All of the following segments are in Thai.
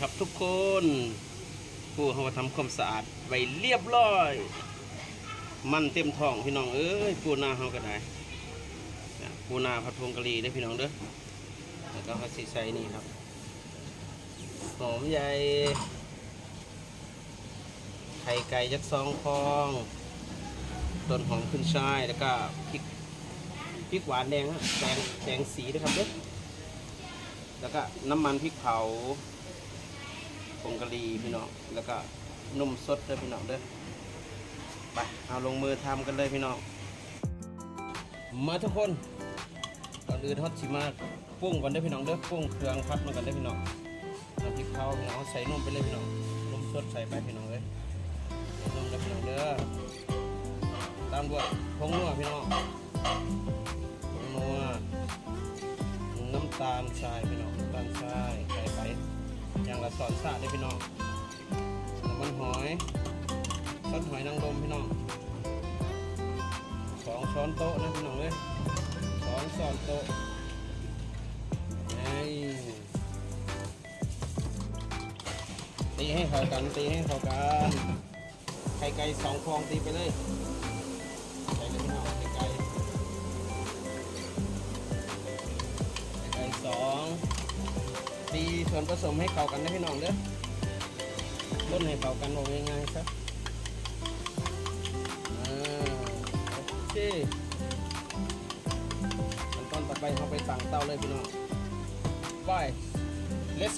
ครับทุกคนผู้เขามาทำความสะอาดไว้เรียบร้อย มันเต็มท้องพี่น้องเอ้ยปูนาเขาก็ได้ปูนาผัดพวงกะหรี่ได้พี่น้องเด้อแล้วก็เขาสิใส่นี่ครับหอมใหญ่ไข่ไก่ยักษ์ซองฟองต้นหอมขึ้นช่ายแล้วก็พริกพริกหวานแดงฮะแดงแดงสีด้วยครับเด้อแล้วก็น้ำมันพริกเผา ผงกะหรี่พี่น้อง แล้วก็นมสดด้อพี่น้องเด้อ ไปเอาลงมือทำกันเลยพี่น้อง มาทุกคนก่อนอื่นฮอตชิมาปรุงก่อนเด้พี่น้องเด้อปรุงเครื่องพัดมาก่อนเด้พี่น้องน้ำพริกเผาพี่น้องเอาใส่นมไปเลยพี่น้องนมสดใส่ไปพี่น้องเลยนมเด้อพี่น้องเด้อตามด้วยผงนัวพี่น้องผงนัวน้ำตาลทรายพี่น้องน้ำตาลทรายใส่ไป อย่างละสอนสะได้พี่น้องน้ำมันหอยซอสหอยนางรมพี่น้องสองช้อนโต๊ะนะพี่น้องเลยสองช้อนโต๊ะตีให้เข้ากันตีให้เข้ากันไข่ไก่สองฟองตีไปเลย ส่วนผสมให้เข้ากันนะพี่น้องเด้อต้นให้เข้ากันบอกง่ายๆครับโอเคขั้นตอนต่อไปเราไปตั้งเตาเลยพี่น้องไป let's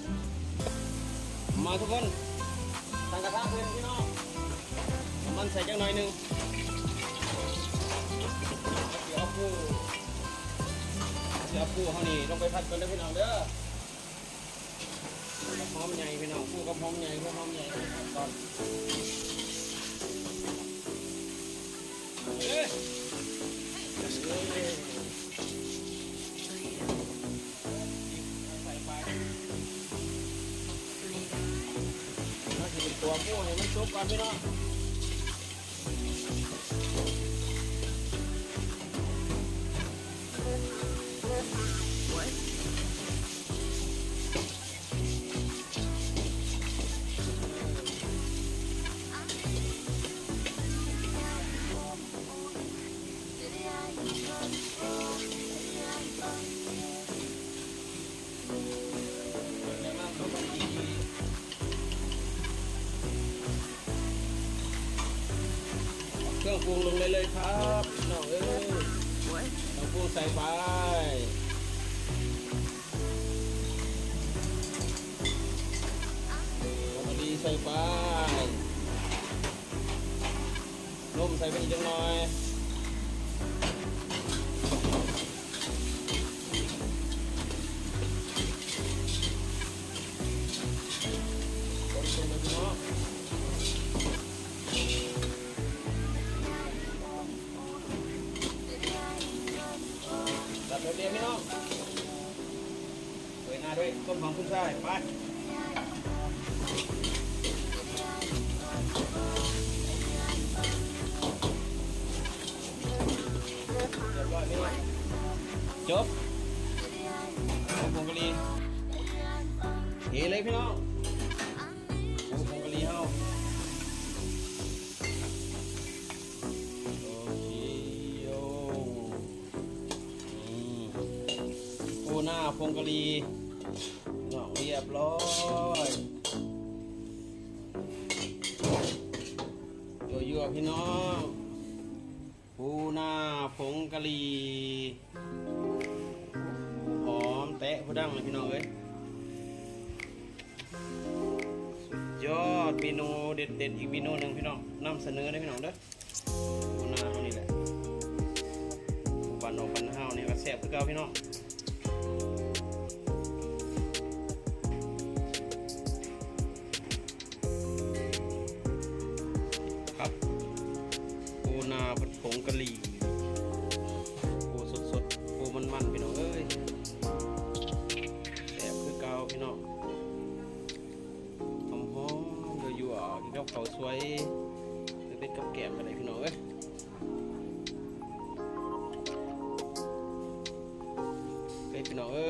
มาทุกคนตั้งกระทะเลยพี่น้องน้ำมันใส่จังหน่อยหนึงเดี๋ยวเอาปูเสียปูเขานี่ลงไปผัดกันเด้พี่น้องเด้อ หอมใหญ่พี่น้องปูกับหอมใหญ่กับหอมใหญ่ผัดก่อนเอ้ยเอ้ยใส่ไปมาจะเป็นตัวปูให้มันชุบก่อนพี่น้อง เครื่องปรุงลงเลยเลยครับน้องเอ้ยเครื่องปรุงใส่ไปพอดีใส่ไปนมใส่ไปอีกจังหน่อย ด้วยต้นหอมขึ้นช่ายไปเรียบร้อยพี่จบเอาผงกะหรี่เทเลยพี่น้องเอาผงกะหรี่เฮาโอเคโออืมปูหน้าพงกะหรีเนาะเรี ยบร้อยยั่วพี่น้องปูนาผงกะหรี่หอมแตะผู้ดังเลยพี่น้องเอ้ยสุดยอดเมนูเด็ดๆอีกเมนูหนึ่งพี่น้องนำเสนอได้พี่น้องเด้อปูนาเท่านี้แหละปันออปันห้าวเนี่ยก็แซ่บคือเก่าพี่น้องะหรี่ปูสดสดๆปูมันมันๆพี่น้องเอ้ยแซ่บคือเก่าพี่น้องหอมหอมๆยั่วๆกินกับข้าวสวยหรือเป็นกับแกลมอะไรพี่น้องเอ้ยเฮ้ยพี่น้องเอ้ย